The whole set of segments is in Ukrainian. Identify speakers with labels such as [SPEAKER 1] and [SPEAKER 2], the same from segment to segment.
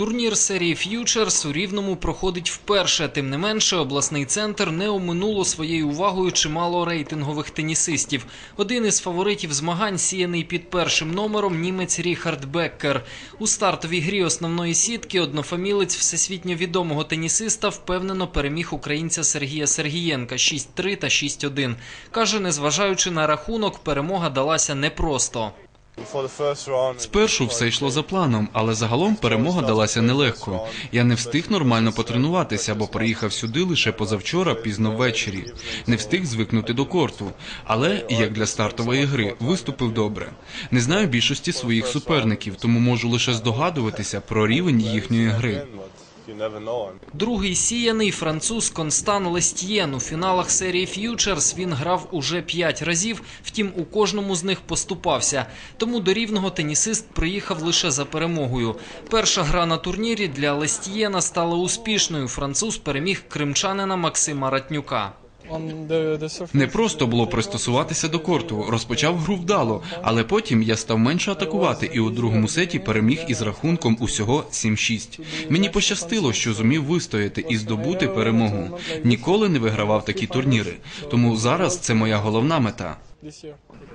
[SPEAKER 1] Турнір серії Ф'ючерс у Рівному проходить вперше. Тим не менше, обласний центр не оминуло своєю увагою чимало рейтингових тенісистів. Один із фаворитів змагань сіяний під першим номером німець Ріхард Беккер. У стартовій грі основної сітки однофамілець всесвітньо відомого тенісиста впевнено переміг українця Сергія Сергієнка 6-3 та 6-1. Каже, незважаючи на рахунок, перемога далася непросто.
[SPEAKER 2] Спершу все йшло за планом, але загалом перемога далася нелегко. Я не встиг нормально потренуватися, бо приїхав сюди лише позавчора, пізно ввечері. Не встиг звикнути до корту. Але як для стартової гри виступив добре. Не знаю більшості своїх суперників, тому можу лише здогадуватися про рівень їхньої гри.
[SPEAKER 1] Другий сіяний француз Констан Лестьєн. У фіналах серії Ф'ючерс він грав уже п'ять разів, втім у кожному з них поступався. Тому до рівного тенісист приїхав лише за перемогою. Перша гра на турнірі для Лестьєна стала успішною. Француз переміг кримчанина Максима Ратнюка.
[SPEAKER 2] Не просто було пристосуватися до корту, розпочав гру вдало, але потім я став менше атакувати і у другому сеті переміг із рахунком усього 7-6. Мені пощастило, що зумів вистояти і здобути перемогу. Ніколи не вигравав такі турніри, тому зараз це моя головна мета.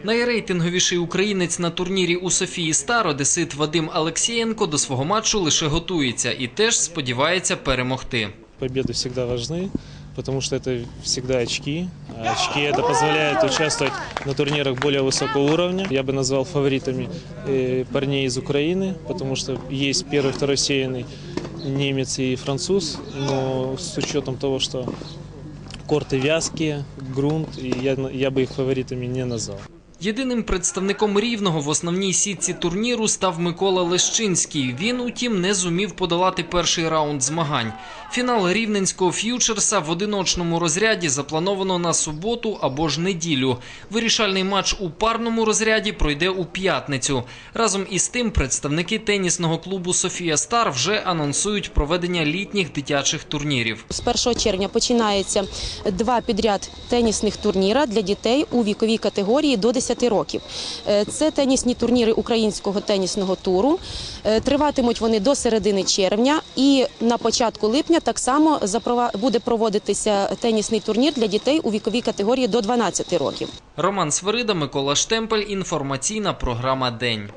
[SPEAKER 1] Найрейтинговіший українець на турнірі у Софії Стар Одесит Вадим Алексєєнко до свого матчу лише готується і теж сподівається перемогти.
[SPEAKER 3] Победы всегда важны, потому что это всегда очки. А очки это позволяет участвовать на турнирах более высокого уровня. Я бы назвал фаворитами э, парней из Украины, потому что есть первый, второй сеянный немец и француз, но с учетом того, что корты вязкие, грунт, и я, я бы их фаворитами не назвал.
[SPEAKER 1] Єдиним представником рівного в основній сітці турніру став Микола Лещинський. Він, утім, не зумів подолати перший раунд змагань. Фінал рівненського ф'ючерса в одиночному розряді заплановано на суботу або ж неділю. Вирішальний матч у парному розряді пройде у п'ятницю. Разом із тим, представники тенісного клубу Софія Стар вже анонсують проведення літніх дитячих турнірів.
[SPEAKER 4] З 1 червня починається два підряд тенісних турніра для дітей у віковій категорії до 10 років. Е, Це тенісні турніри українського тенісного туру. Е, Триватимуть вони до середини червня, і на початку липня так само буде проводитися тенісний турнір для дітей у віковій категорії до 12 років.
[SPEAKER 1] Роман Свирида, Микола Штемпель. Інформаційна програма День.